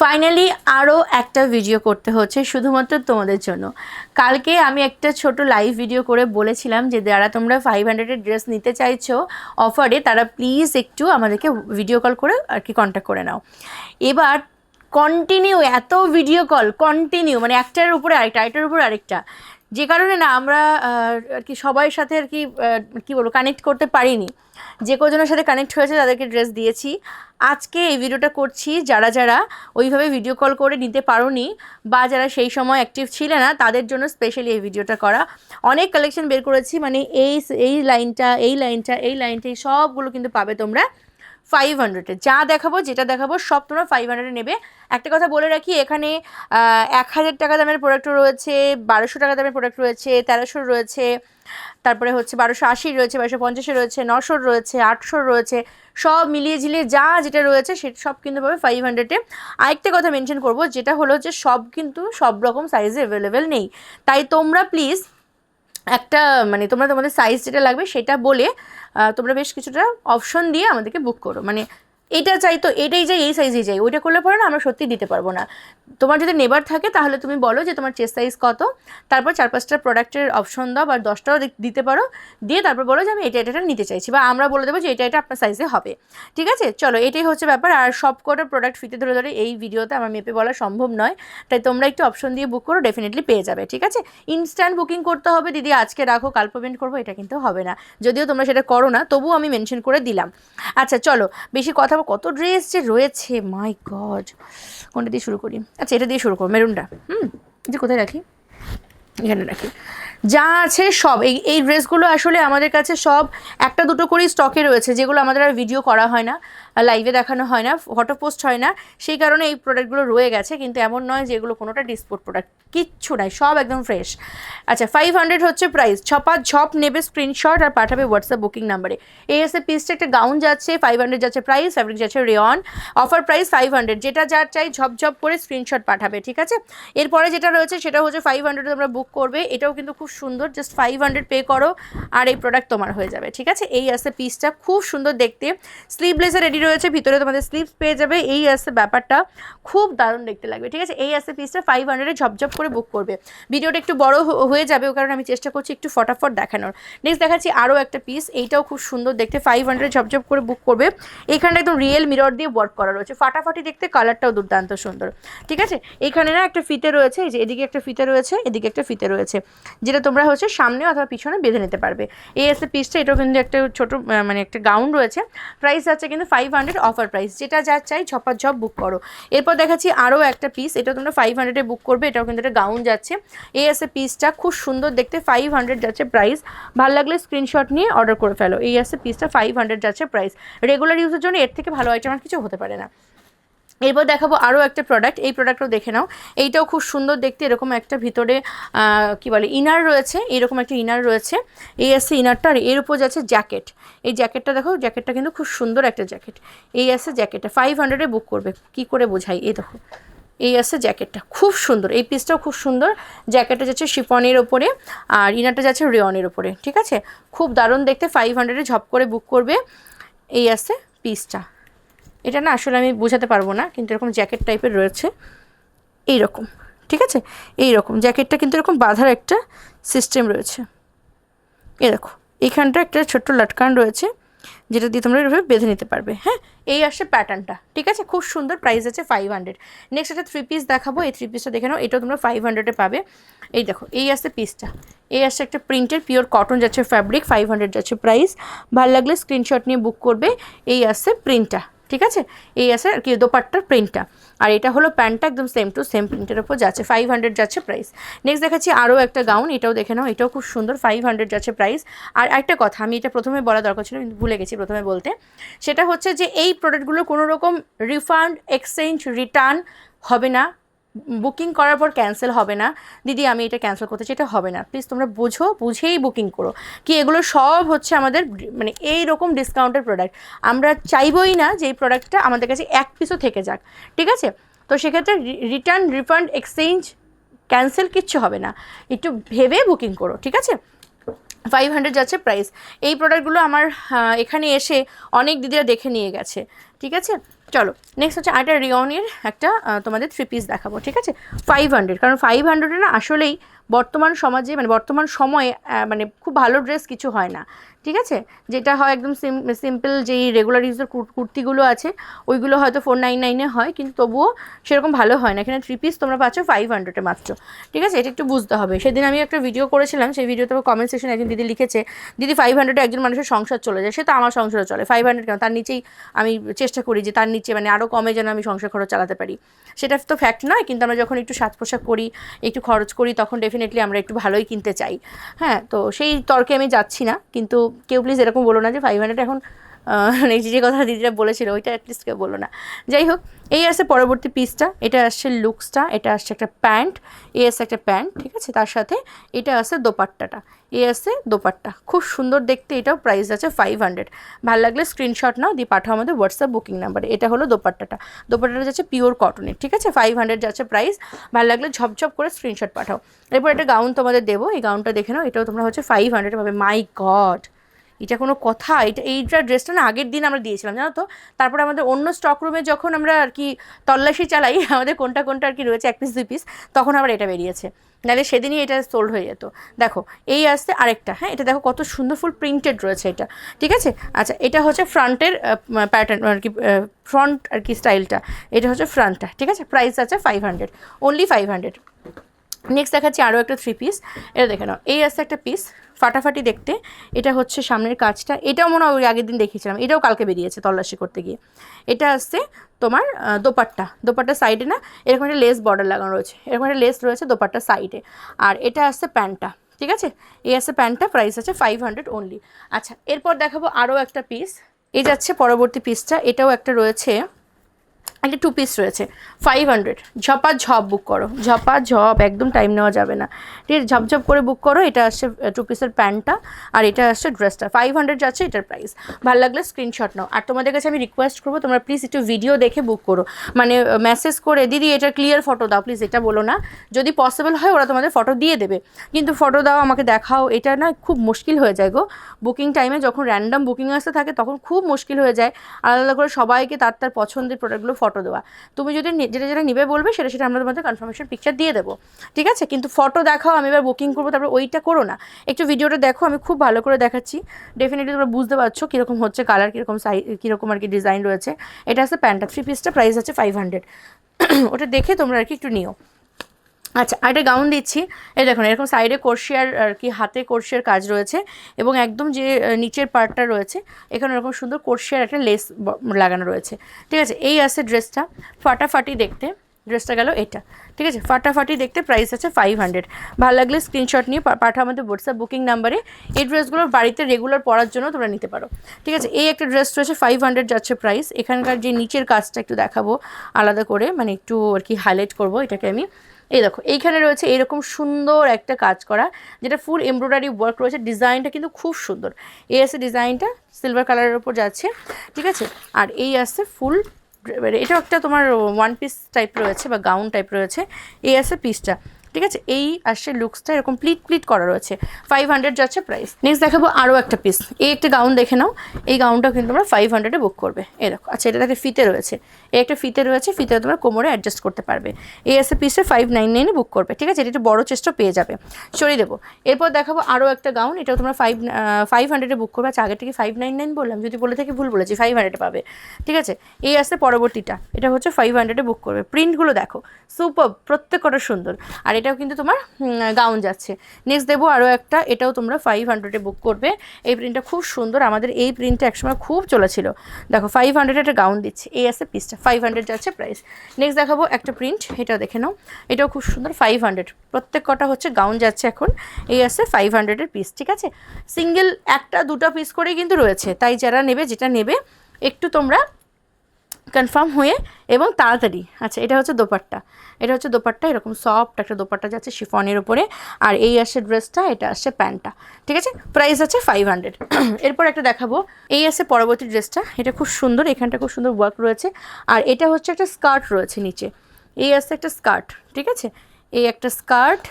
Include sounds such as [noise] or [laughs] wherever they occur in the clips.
Finally আরও একটা video করতে হচ্ছে শুধুমাত্র তোমাদের জন্য। কালকে আমি একটা ছোট লাইভ ভিডিও করে বলেছিলাম যে, যারা তোমরা ফাইভ হান্ড্রেডের ড্রেস নিতে চাইছো অফারে তারা প্লিজ একটু আমাদেরকে ভিডিও কল করে আর কি কন্ট্যাক্ট করে নাও। এবার কন্টিনিউ এত ভিডিও কল কন্টিনিউ মানে একটার উপরে আরেকটা, আরেকটার উপরে আরেকটা। যে কারণে না আমরা আর কি সবার সাথে আর কি কি বলব কানেক্ট করতে পারিনি। যে কজনের সাথে কানেক্ট হয়েছে তাদেরকে ড্রেস দিয়েছি। আজকে এই ভিডিওটা করছি যারা যারা ওইভাবে ভিডিও কল করে নিতে পারোনি বা যারা সেই সময় অ্যাক্টিভ ছিলে না, তাদের জন্য স্পেশালি এই ভিডিওটা করা। অনেক কালেকশন বের করেছি মানে এই এই লাইনটা এই লাইনটা এই লাইনটা এই সবগুলো কিন্তু পাবে তোমরা। ফাইভ হান্ড্রেডে যা দেখাবো, যেটা দেখাবো, সব তোমরা ফাইভ হান্ড্রেডে নেবে। একটা কথা বলে রাখি, এখানে এক হাজার টাকা দামের প্রোডাক্টও রয়েছে, বারোশো টাকা দামের প্রোডাক্ট রয়েছে তেরোশোর রয়েছে, তারপরে হচ্ছে বারোশো আশি রয়েছে, বারোশো পঞ্চাশের রয়েছে নশোর রয়েছে আটশোর রয়েছে, সব মিলিয়ে ঝিলিয়ে যা যেটা রয়েছে সেটা সব কিন্তু পাবে ফাইভ হান্ড্রেডে আরেকটা কথা মেনশন করব, যেটা হলো যে সব কিন্তু সব রকম সাইজে অ্যাভেলেবেল নেই। তাই তোমরা প্লিজ একটা মানে তোমরা তোমাদের সাইজ যেটা লাগবে সেটা বলে তোমরা বেশ কিছুটা অপশন দিয়ে আমাদেরকে বুক করো। মানে এটা চাই তো, এটাই চাই, এই সাইজেই চাই। ওইটা করলে পরে না আমরা সত্যি দিতে পারব না। তোমার যদি নেবার থাকে, তাহলে তুমি বলো যে তোমার চেস্ট সাইজ কত। তারপর চার পাঁচটা প্রোডাক্টের অপশন দাও বা দশটাও দিতে পারো। দিয়ে তারপর বলো যে আমি এটা এটা নিতে চাইছি বা আমরা বলে দেবো যে এটা এটা আপনার সাইজে হবে। ঠিক আছে? চলো, এটাই হচ্ছে ব্যাপার। আর সব কটা প্রোডাক্ট ফিতে ধরে ধরে এই ভিডিওতে আমার মেপে বলা সম্ভব নয়। তাই তোমরা একটু অপশন দিয়ে বুক করো ডেফিনেটলি পেয়ে যাবে। ঠিক আছে? ইনস্ট্যান্ট বুকিং করতে হবে। দিদি, আজকে রাখো, কাল পেমেন্ট করব, এটা কিন্তু হবে না। যদিও তোমরা সেটা করো না, তবুও আমি মেনশন করে দিলাম। আচ্ছা চলো, বেশি কথা বল- কত ড্রেস যে রয়েছে মাই গড কোনটা দিয়ে শুরু করি? আচ্ছা এটা দিয়ে শুরু করো, মেরুনটা। হুম যে কোথায় রাখি? এখানে রাখি। যা আছে সব, এই এই ড্রেসগুলো আসলে আমাদের কাছে সব একটা দুটো করেই স্টকে রয়েছে, যেগুলো আমাদের আর ভিডিও করা হয় না। লাইভে দেখানো হয় না ফটো পোস্ট হয় না, সেই কারণে এই প্রোডাক্টগুলো রয়ে গেছে, কিন্তু এমন নয় যে এগুলো কোনোটা ডিসপোর্ট প্রোডাক্ট কিচ্ছু নাই, সব একদম ফ্রেশ আচ্ছা ফাইভ হান্ড্রেড হচ্ছে প্রাইস ছপা ঝপ নেবে স্ক্রিনশট আর পাঠাবে হোয়াটসঅ্যাপ বুকিং নাম্বারে এই এসে পিসটা একটা গাউন যাচ্ছে ফাইভ হান্ড্রেড যাচ্ছে প্রাইস ফ্যাব্রিক যাচ্ছে rayon offer price five hundred যেটা যার চাই ঝপঝপ করে স্ক্রিনশট পাঠাবে, ঠিক আছে? এরপরে যেটা রয়েছে, সেটা হচ্ছে ফাইভ হান্ড্রেড তোমরা বুক করবে, এটাও কিন্তু খুব সুন্দর জাস্ট ফাইভ হান্ড্রেড পে করো, আর এই প্রোডাক্ট তোমার হয়ে যাবে, ঠিক আছে? এই আছে পিসটা খুব সুন্দর দেখতে স্লিভলেসে রেডি রয়েছে, ভিতরে তোমাদের স্লিভস পেয়ে যাবে। এই আছে ব্যাপারটা খুব দারুণ দেখতে লাগবে, ঠিক আছে? এই আছে পিসটা ফাইভ হান্ড্রেডে ঝপঝপ করে বুক করবে। ভিডিওটা একটু বড় হয়ে যাবে, ও কারণে আমি চেষ্টা করছি একটু ফটাফট দেখানোর। নেক্সট দেখাচ্ছি আরও একটা পিস এইটাও খুব সুন্দর দেখতে ফাইভ হান্ড্রেড ঝপঝপ করে বুক করবে। এইখানে একদম রিয়েল মিরর দিয়ে ওয়ার্ক করা রয়েছে, ফাটাফাটি দেখতে কালারটাও দুর্দান্ত সুন্দর, ঠিক আছে? এইখানে না একটা ফিতে রয়েছে, এই যে এদিকে একটা ফিতে রয়েছে, এদিকে একটা ফিতে রয়েছে, যেটা তোমরা হচ্ছে সামনে অথবা পিছনে বেঁধে নিতে পারবে। এই এসে পিসটা এটাও কিন্তু একটা ছোট মানে একটা গাউন রয়েছে প্রাইস আছে কিন্তু ফাইভ হান্ড্রেড অফার প্রাইস যেটা যা চাই ঝপা ঝপ বুক করো। এরপর দেখাচ্ছি আরও একটা পিস এটা তোমরা ফাইভ হান্ড্রেডে বুক করবে, এটাও কিন্তু একটা গাউন যাচ্ছে। এই আছে পিসটা খুব সুন্দর দেখতে ফাইভ হান্ড্রেড যাচ্ছে প্রাইস ভালো লাগলে স্ক্রিনশট নিয়ে অর্ডার করে ফেলো। এই আসে পিসটা ফাইভ হান্ড্রেড যাচ্ছে প্রাইস রেগুলার ইউজের জন্য এর থেকে ভালো আইটেম আর কিছু হতে পারে না। এরপর দেখাবো আরও একটা প্রোডাক্ট এই প্রোডাক্টও দেখে নাও। এইটাও খুব সুন্দর দেখতে, এরকম একটা ভিতরে কি বলে ইনার রয়েছে, এরকম একটা ইনার রয়েছে। এই আছে ইনারটা আর এর উপর যাচ্ছে জ্যাকেট এই জ্যাকেটটা দেখো জ্যাকেটটা কিন্তু খুব সুন্দর একটা জ্যাকেট এই আছে জ্যাকেটটা ফাইভ হান্ড্রেডে বুক করবে। কি করে বোঝাই? এই দেখো। এই আছে জ্যাকেটটা খুব সুন্দর। এই পিসটাও খুব সুন্দর। জ্যাকেটটা যাচ্ছে শিফনের ওপরে, আর ইনারটা যাচ্ছে রেয়নের ওপরে, ঠিক আছে? খুব দারুণ দেখতে ফাইভ হান্ড্রেডে ঝপ করে বুক করবে। এই আছে পিসটা এটা না আসলে আমি বোঝাতে পারব না, কিন্তু এরকম জ্যাকেট টাইপের রয়েছে। এই রকম ঠিক আছে? এই রকম জ্যাকেটটা কিন্তু এরকম বাঁধার একটা সিস্টেম রয়েছে। এই দেখো, এইখানটা একটা ছোট্ট লাটকান রয়েছে, যেটা দিয়ে তোমরা এভাবে বেঁধে নিতে পারবে হ্যাঁ? এই আসছে প্যাটার্নটা ঠিক আছে? খুব সুন্দর প্রাইস আছে ফাইভ হান্ড্রেড নেক্সট একটা থ্রি পিস দেখাবো, এই থ্রি পিসটা দেখে নাও, এটাও তোমরা ফাইভ হান্ড্রেডে পাবে। এই দেখো, এই আসছে পিসটা এই আসছে একটা প্রিন্টের পিওর কটন যাচ্ছে ফ্যাব্রিক ফাইভ হান্ড্রেড যাচ্ছে প্রাইস ভালো লাগলে স্ক্রিনশট নিয়ে বুক করবে, এই আসছে প্রিন্টটা ঠিক আছে? এই আছে আর কি দোপাট্টার প্রিন্টটা আর এটা হলো প্যান্টটা একদম সেম টু সেম প্রিন্টের ওপর যাচ্ছে। ফাইভ হান্ড্রেড যাচ্ছে প্রাইস নেক্সট দেখাচ্ছি আরও একটা গাউন এটাও দেখে নাও, এটাও খুব সুন্দর ফাইভ হান্ড্রেড যাচ্ছে প্রাইস আর একটা কথা, আমি এটা প্রথমে বলা দরকার ছিল ভুলে গেছি প্রথমে বলতে। সেটা হচ্ছে যে এই প্রোডাক্টগুলো কোনো রকম রিফান্ড এক্সচেঞ্জ রিটার্ন হবে না। বুকিং করার পর ক্যান্সেল হবে না। দিদি, আমি এটা ক্যান্সেল করতে চাই, এটা হবে না। প্লিজ তোমরা বুঝো, বুঝেই বুকিং করো। কি এগুলো সব হচ্ছে আমাদের মানে এই রকম ডিসকাউন্টের প্রোডাক্ট আমরা চাইবই না যে এই প্রোডাক্টটা আমাদের কাছে এক পিসও থেকে যাক। ঠিক আছে? তো সেক্ষেত্রে রিটার্ন রিফান্ড এক্সচেঞ্জ ক্যান্সেল কিচ্ছু হবে না। একটু ভেবে বুকিং করো, ঠিক আছে? ফাইভ হান্ড্রেড যাচ্ছে প্রাইস এই প্রোডাক্টগুলো আমার এখানে এসে অনেক দিদিরা দেখে নিয়ে গেছে, ঠিক আছে? চলো নেক্সট হচ্ছে আরেকটা রিয়নের একটা তোমাদের থ্রি পিস দেখাবো, ঠিক আছে? ফাইভ হান্ড্রেড কারণ ফাইভ হান্ড্রেডে না আসলেই বর্তমান সমাজে মানে বর্তমান সময়ে মানে খুব ভালো ড্রেস কিছু হয় না। ঠিক আছে? যেটা হয় একদম সিম্পল যেই রেগুলার ইউজের কুর্তিগুলো আছে, ওইগুলো হয়তো ফোর নাইন নাইনে হয়, কিন্তু তবুও সেরকম ভালো হয় না। এখানে থ্রি পিস তোমরা পাচ্ছ ফাইভ হান্ড্রেডে মাত্র। ঠিক আছে? এটা একটু বুঝতে হবে। সেদিন আমি একটা ভিডিও করেছিলাম, সেই ভিডিওতে কমেন্ট সেকশনে একজন দিদি লিখেছে, দিদি ফাইভ হান্ড্রেডে একজন মানুষের সংসার চলে যায়। সে তো আমার সংসারও চলে। ফাইভ হান্ড্রেড কেন? তার নিচেই আমি চেষ্টা করি যে তার নিচে মানে আরও কমে যেন আমি সংসার খরচ চালাতে পারি। সেটা তো ফ্যাক্ট নয়, কিন্তু আমরা যখন একটু সাজ পোশাক করি, একটু খরচ করি, তখন ডেফিনেটলি আমরা একটু ভালোই কিনতে চাই। হ্যাঁ? তো সেই তর্কে আমি যাচ্ছি না, কিন্তু কেউ প্লিজ এরকম বলো না যে ফাইভ হান্ড্রেড এখন নেক্সট যে কথা দিদিরা বলেছিল, ওইটা অ্যাটলিস্ট কেউ বলো না। যাই হোক, এই আসছে পরবর্তী পিসটা এটা আসছে লুকসটা এটা আসছে একটা প্যান্ট এই আসছে একটা প্যান্ট ঠিক আছে? তার সাথে এটা আসছে দোপাট্টাটা, এই আসছে দোপাট্টা। খুব সুন্দর দেখতে, এটাও প্রাইস আছে ফাইভ হান্ড্রেড ভালো লাগলে স্ক্রিনশট নাও, দিয়ে পাঠাও আমাদের হোয়াটসঅ্যাপ বুকিং নাম্বারে এটা হলো দোপাট্টাটা। দোপাট্টাটা যাচ্ছে পিওর কটনের ঠিক আছে? ফাইভ হান্ড্রেড যাচ্ছে প্রাইস ভালো লাগলে ঝপঝপ করে স্ক্রিনশট পাঠাও। এরপর একটা গাউন তোমাদের দেবো, এই গাউনটা দেখে নাও, এটাও তোমরা হচ্ছে ফাইভ হান্ড্রেড পাবে। মাই গড এটা কোনো কথা, এটা, এইটা ড্রেসটা না আগের দিন আমরা দিয়েছিলাম, জানো তো? তারপরে আমাদের অন্য স্টক রুমে যখন আমরা আর কি তল্লাশি চালাই, [laughs] আমাদের কোনটা কোনটা আর কি রয়েছে, এক পিস দুই পিস তখন আবার এটা বেরিয়েছে। নাহলে সেদিনই এটা সোল্ড হয়ে যেত। দেখো, এই আসতে আরেকটা হ্যাঁ? এটা দেখো কত সুন্দর ফুল প্রিন্টেড রয়েছে এটা। ঠিক আছে? আচ্ছা এটা হচ্ছে ফ্রন্টের প্যাটার্ন আর কি ফ্রন্ট আর কি স্টাইলটা এটা হচ্ছে ফ্রন্টটা ঠিক আছে? প্রাইস আছে five hundred only five hundred next দেখাচ্ছি আরও একটা থ্রি পিস এটা দেখে নাও। এই আসছে একটা পিস ফাটাফাটি দেখতে। এটা হচ্ছে সামনের কাজটা। এটাও মনে হয় আগের দিন দেখিয়েছিলাম। এটাও কালকে বেরিয়েছে তল্লাশি করতে গিয়ে। এটা আসছে তোমার দোপাট্টা। দোপাট্টা সাইডে না, এরকম একটা লেস বর্ডার লাগানো রয়েছে। এরকম একটা লেস রয়েছে দোপাট্টা সাইডে আর এটা আসছে প্যান্টটা। ঠিক আছে? এই আসছে প্যান্টটা প্রাইস আছে ফাইভ হান্ড্রেড অনলি আচ্ছা এরপর দেখাবো আরও একটা পিস এই যাচ্ছে পরবর্তী পিসটা এটাও একটা রয়েছে একটা টু পিস রয়েছে। ফাইভ হান্ড্রেড ঝপা ঝপ বুক করো। ঝপা ঝপ একদম টাইম নেওয়া যাবে না। ঠিক আছে, ঝপঝপ করে বুক করো, এটা আসছে টু পিসের প্যান্টটা, আর এটা আসছে ড্রেসটা ফাইভ হান্ড্রেড যাচ্ছে এটার প্রাইস ভালো লাগলে স্ক্রিনশট নাও। আর তোমাদের কাছে আমি রিকোয়েস্ট করব, তোমরা প্লিজ একটু ভিডিও দেখে বুক করো। মানে মেসেজ করে, দিদি, এটা ক্লিয়ার ফটো দাও প্লিজ এটা বলো না। যদি পসিবল হয়, ওরা তোমাদের ফটো দিয়ে দেবে। কিন্তু ফটো দাও, আমাকে দেখাও, এটা না খুব মুশকিল হয়ে যায় গো। বুকিং টাইমে যখন র্যান্ডাম বুকিং আসতে থাকে, তখন খুব মুশকিল হয়ে যায়। আলাদা করে সবাইকে তার তার পছন্দের প্রোডাক্টগুলো ফটো দেওয়া। তুমি যদি যেটা যেটা নিবে বলবে, সেটা সেটা আমরা তোমাদের কনফার্মেশন পিকচার দিয়ে দেবো। ঠিক আছে? কিন্তু ফটো দেখাও, আমি এবার বুকিং করব, তারপরে ওইটা করো না। একটু ভিডিওটা দেখো, আমি খুব ভালো করে দেখাচ্ছি। ডেফিনেটলি তোমরা বুঝতে পারছ কীরকম হচ্ছে কালার কীরকম সাইজ কীরকম আর কি ডিজাইন রয়েছে। এটা আছে প্যান্টটা থ্রি পিসটা প্রাইস আছে ফাইভ হান্ড্রেড [clears throat] ওটা দেখে তোমরা আর কি একটু নিও। আচ্ছা আর একটা গাউন দিচ্ছি। এই দেখুন, এরকম সাইডে কোর্শিয়ার আর কি, হাতে কোর্শিয়ার কাজ রয়েছে এবং একদম যে নিচের পার্টটা রয়েছে, এখানে এরকম সুন্দর কোর্শিয়ার একটা লেস লাগানো রয়েছে। ঠিক আছে, এই আছে ড্রেসটা ফাটাফাটি দেখতে ড্রেসটা গেল এটা। ঠিক আছে, ফাটাফাটি দেখতে প্রাইস আছে ফাইভ হান্ড্রেড ভালো লাগলে স্ক্রিনশট নিয়ে পা- পাঠাও আমাদের হোয়াটসঅ্যাপ বুকিং নাম্বারে এই ড্রেসগুলো বাড়িতে রেগুলার পরার জন্য তোমরা নিতে পারো। ঠিক আছে, এই একটা ড্রেস রয়েছে ফাইভ হান্ড্রেড যাচ্ছে প্রাইস এখানকার যে নিচের কাজটা একটু দেখাবো, আলাদা করে মানে একটু আর কি হাইলাইট করব, এটাকে আমি। এই দেখো, এইখানে রয়েছে এরকম সুন্দর একটা কাজ করা, যেটা ফুল এমব্রয়ডারি ওয়ার্ক রয়েছে। ডিজাইনটা কিন্তু খুব সুন্দর। এই আছে ডিজাইনটা সিলভার কালারের ওপর যাচ্ছে, ঠিক আছে? আর এই আছে ফুল এটাও একটা তোমার ওয়ান পিস টাইপ রয়েছে বা গাউন টাইপ রয়েছে। এই আছে পিসটা ঠিক আছে? এই আসছে লুকসটা এরকম প্লিট প্লিট করা রয়েছে। ফাইভ হান্ড্রেড যাচ্ছে প্রাইস নেক্সট দেখাবো আরও একটা পিস এই একটা গাউন দেখে নাও। এই গাউনটাও কিন্তু তোমরা ফাইভ হান্ড্রেডে বুক করবে। দেখো আচ্ছা এটা দেখে ফিতে রয়েছে। এই একটা ফিতে রয়েছে, ফিতে তোমরা কোমরে অ্যাডজাস্ট করতে পারবে। এই এসে পিসে ফাইভ নাইন নাইনে বুক করবে, ঠিক আছে? এটা একটু বড়ো চেষ্টা পেয়ে যাবে। সরিয়ে দেবো। এরপর দেখাবো আরও একটা গাউন এটাও তোমরা ফাইভ ফাইভ হান্ড্রেডে বুক করবে। আচ্ছা আগে থেকে ফাইভ নাইন নাইন বললাম, যদি বলে থাকি ভুল বলেছি ফাইভ হান্ড্রেডে পাবে। ঠিক আছে? এই আসছে পরবর্তীটা। এটা হচ্ছে ফাইভ হান্ড্রেডে বুক করবে। প্রিন্টগুলো দেখো সুপার প্রত্যেক কটা সুন্দর। আর এটাও কিন্তু তোমার গাউন যাচ্ছে। নেক্সট দেবো আরও একটা, এটাও তোমরা ফাইভ হান্ড্রেডে বুক করবে। এই প্রিন্টটা খুব সুন্দর, আমাদের এই প্রিন্টটা একসময় খুব চলেছিল। দেখো ফাইভ হান্ড্রেড একটা গাউন দিচ্ছে, এই আছে পিসটা ফাইভ হান্ড্রেড যাচ্ছে প্রাইস নেক্সট দেখাবো একটা প্রিন্ট এটাও দেখে নাও। এটাও খুব সুন্দর ফাইভ হান্ড্রেড প্রত্যেক কটা হচ্ছে গাউন যাচ্ছে এখন, এই আছে ফাইভ হান্ড্রেডের পিস ঠিক আছে? সিঙ্গেল একটা, দুটো পিস করেই কিন্তু রয়েছে। তাই যারা নেবে, যেটা নেবে, একটু তোমরা কনফার্ম হয়ে এবং তাড়াতাড়ি। আচ্ছা এটা হচ্ছে দোপাট্টা। এটা হচ্ছে দোপাট্টা, এরকম সফট একটা দোপাট্টা যাচ্ছে শিফনের উপরে। আর এই আসছে ড্রেসটা এটা আসছে প্যান্টটা ঠিক আছে? প্রাইস আছে ফাইভ হান্ড্রেড [clears throat] এরপর একটা দেখাবো। এই আছে পরবর্তী ড্রেসটা এটা খুব সুন্দর, এখানটা খুব সুন্দর ওয়ার্ক রয়েছে। আর এটা হচ্ছে একটা স্কার্ট রয়েছে নিচে। এই আসছে একটা স্কার্ট ঠিক আছে? এই একটা স্কার্ট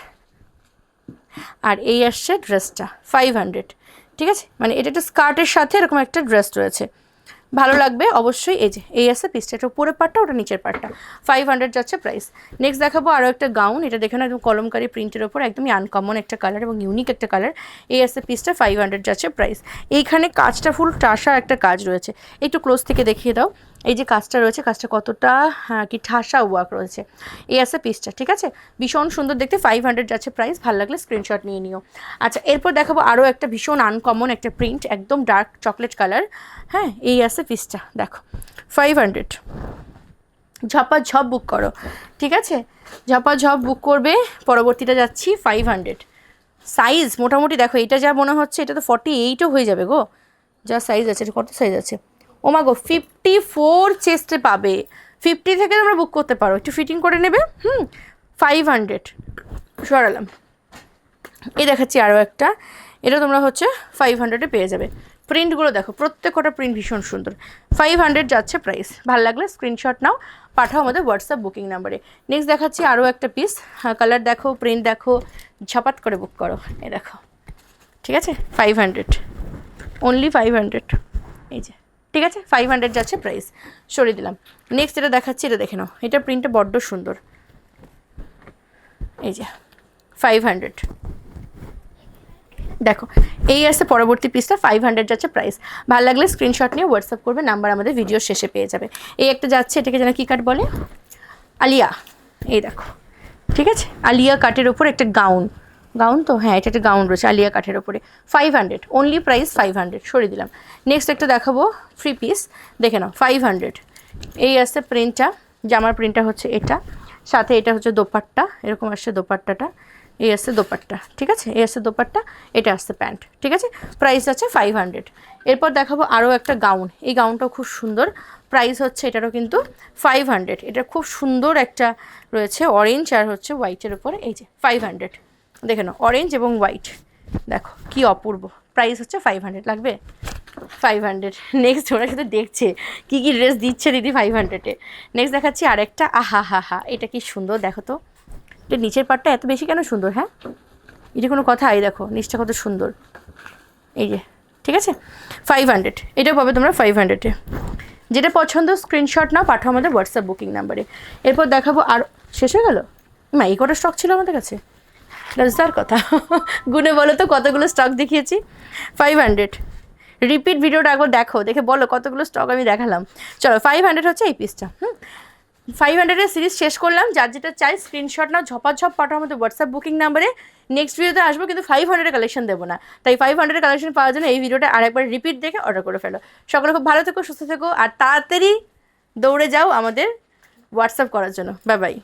আর এই আসছে ড্রেসটা ফাইভ হান্ড্রেড ঠিক আছে? মানে এটা একটা স্কার্টের সাথে এরকম একটা ড্রেস রয়েছে। ভালো লাগবে, অবশ্যই এই যে, এই আছে পিসটা এটা উপরের পার্টটা ওটা নিচের পার্টটা ফাইভ হান্ড্রেড যাচ্ছে প্রাইস নেক্সট দেখাবো আরও একটা গাউন এটা দেখে না একদম কলমকারি প্রিন্টের ওপর একদমই আনকমন একটা কালার এবং ইউনিক একটা কালার এই আছে পিসটা ফাইভ হান্ড্রেড যাচ্ছে প্রাইস এইখানে কাজটা ফুল টাসা একটা কাজ রয়েছে। একটু ক্লোজ থেকে দেখিয়ে দাও। এই যে কাজটা রয়েছে কাজটা কতটা হ্যাঁ, কি ঠাসা ওয়ার্ক রয়েছে। এই আছে পিসটা ঠিক আছে? ভীষণ সুন্দর দেখতে ফাইভ হান্ড্রেড যাচ্ছে প্রাইস ভালো লাগলে স্ক্রিনশট নিয়ে নিও। আচ্ছা এরপর দেখাবো আরও একটা ভীষণ আনকমন একটা প্রিন্ট একদম ডার্ক চকলেট কালার হ্যাঁ এই আছে পিসটা দেখো ফাইভ হান্ড্রেড ঝপা ঝপ বুক করো ঠিক আছে? ঝপা ঝপ বুক করবে পরবর্তীটা যাচ্ছি ফাইভ হান্ড্রেড সাইজ মোটামুটি দেখো এটা যা মনে হচ্ছে এটা তো ফর্টি এইটও হয়ে যাবে গো। যা সাইজ আছে কত সাইজ আছে? ও মা ফিফটি ফোর চেস্টে পাবে। ফিফটি থেকে তোমরা বুক করতে পারো। একটু ফিটিং করে নেবে, হুম? Five hundred সরালাম। এই দেখাচ্ছি আরও একটা। এটা তোমরা হচ্ছে ফাইভ হান্ড্রেডে পেয়ে যাবে। প্রিন্টগুলো দেখো প্রত্যেক কটা প্রিন্ট ভীষণ সুন্দর। ফাইভ হান্ড্রেড যাচ্ছে প্রাইস ভালো লাগলে স্ক্রিনশট নাও, পাঠাও আমাদের হোয়াটসঅ্যাপ বুকিং নাম্বারে নেক্সট দেখাচ্ছি আরও একটা পিস কালার দেখো প্রিন্ট দেখো, ঝপাট করে বুক করো। এই দেখো। ঠিক আছে? Five hundred only five hundred এই যে। ঠিক আছে? ফাইভ হান্ড্রেড যাচ্ছে প্রাইস সরিয়ে দিলাম। নেক্সট এটা দেখাচ্ছি, এটা দেখে নাও। এটা প্রিন্টটা বড্ড সুন্দর। এই যে ফাইভ হান্ড্রেড দেখো, এই আসছে পরবর্তী পিসটা ফাইভ হান্ড্রেড যাচ্ছে প্রাইস ভালো লাগলে স্ক্রিনশট নিয়ে হোয়াটসঅ্যাপ করবে নাম্বার আমাদের ভিডিও শেষে পেয়ে যাবে। এই একটা যাচ্ছে, এটাকে যেন কী কাট বলে? আলিয়া। এই দেখো, ঠিক আছে? আলিয়া কাটের ওপর একটা গাউন গাউন তো? হ্যাঁ এটা একটা গাউন রয়েছে, আলিয়া কাঠের ওপরে। Five hundred only price five hundred সরিয়ে দিলাম। নেক্সট একটা দেখাবো ফ্রি পিস দেখে নাও ফাইভ হান্ড্রেড এই আসছে প্রিন্টটা জামার প্রিন্টটা হচ্ছে এটা। সাথে এটা হচ্ছে দোপাট্টা, এরকম আসছে দোপাট্টাটা। এই আসছে দোপাট্টা, ঠিক আছে? এই আসছে দোপাট্টা, এটা আসছে প্যান্ট, ঠিক আছে? প্রাইস আছে ফাইভ হান্ড্রেড এরপর দেখাবো আরও একটা গাউন এই গাউনটাও খুব সুন্দর। প্রাইস হচ্ছে এটারও কিন্তু ফাইভ হান্ড্রেড এটা খুব সুন্দর একটা রয়েছে অরেঞ্জ আর হচ্ছে হোয়াইটের উপরে। এই যে ফাইভ হান্ড্রেড দেখে নাও অরেঞ্জ এবং হোয়াইট দেখো, কি অপূর্ব। প্রাইস হচ্ছে ফাইভ হান্ড্রেড লাগবে? ফাইভ হান্ড্রেড নেক্সট ওরা শুধু দেখছে, কী কী ড্রেস দিচ্ছে দিদি ফাইভ হান্ড্রেডে নেক্সট দেখাচ্ছি আরেকটা আহা হা হা এটা কি সুন্দর, দেখো তো। এটা নিচের পাটটা এত বেশি কেন সুন্দর হ্যাঁ? এটা কোনো কথা, এই দেখো, নিচটা কত সুন্দর। এই যে, ঠিক আছে? ফাইভ হান্ড্রেড এটাও পাবে তোমরা ফাইভ হান্ড্রেডে যেটা পছন্দ স্ক্রিনশট নাও, পাঠাও আমাদের হোয়াটসঅ্যাপ বুকিং নাম্বারে এরপর দেখাবো আর, শেষ হয়ে গেল? মা, এই কটা স্টক ছিল আমাদের কাছে? লজ্জার কথা? গুনে বলো তো, কতগুলো স্টক দেখিয়েছি? ফাইভ হান্ড্রেড রিপিট ভিডিওটা একবার দেখো, দেখে বলো কতগুলো স্টক আমি দেখালাম। চলো ফাইভ হান্ড্রেড হচ্ছে এই পিসটা হুম? ফাইভ হান্ড্রেডের সিরিজ শেষ করলাম, যার যেটা চাই স্ক্রিনশট নাও, ঝপাঝপ পাঠাও আমাদের হোয়াটসঅ্যাপ বুকিং নাম্বারে নেক্সট ভিডিওতে আসব, কিন্তু ফাইভ হান্ড্রেডের কালেকশন দেবো না। তাই ফাইভ হান্ড্রেডের কালেকশন পাওয়ার জন্য এই ভিডিওটা আরেকবার রিপিট দেখে অর্ডার করে ফেলো। সকলে খুব ভালো থেকো, সুস্থ থেকো, আর তাড়াতাড়ি দৌড়ে যাও আমাদের হোয়াটসঅ্যাপ করার জন্য। Bye bye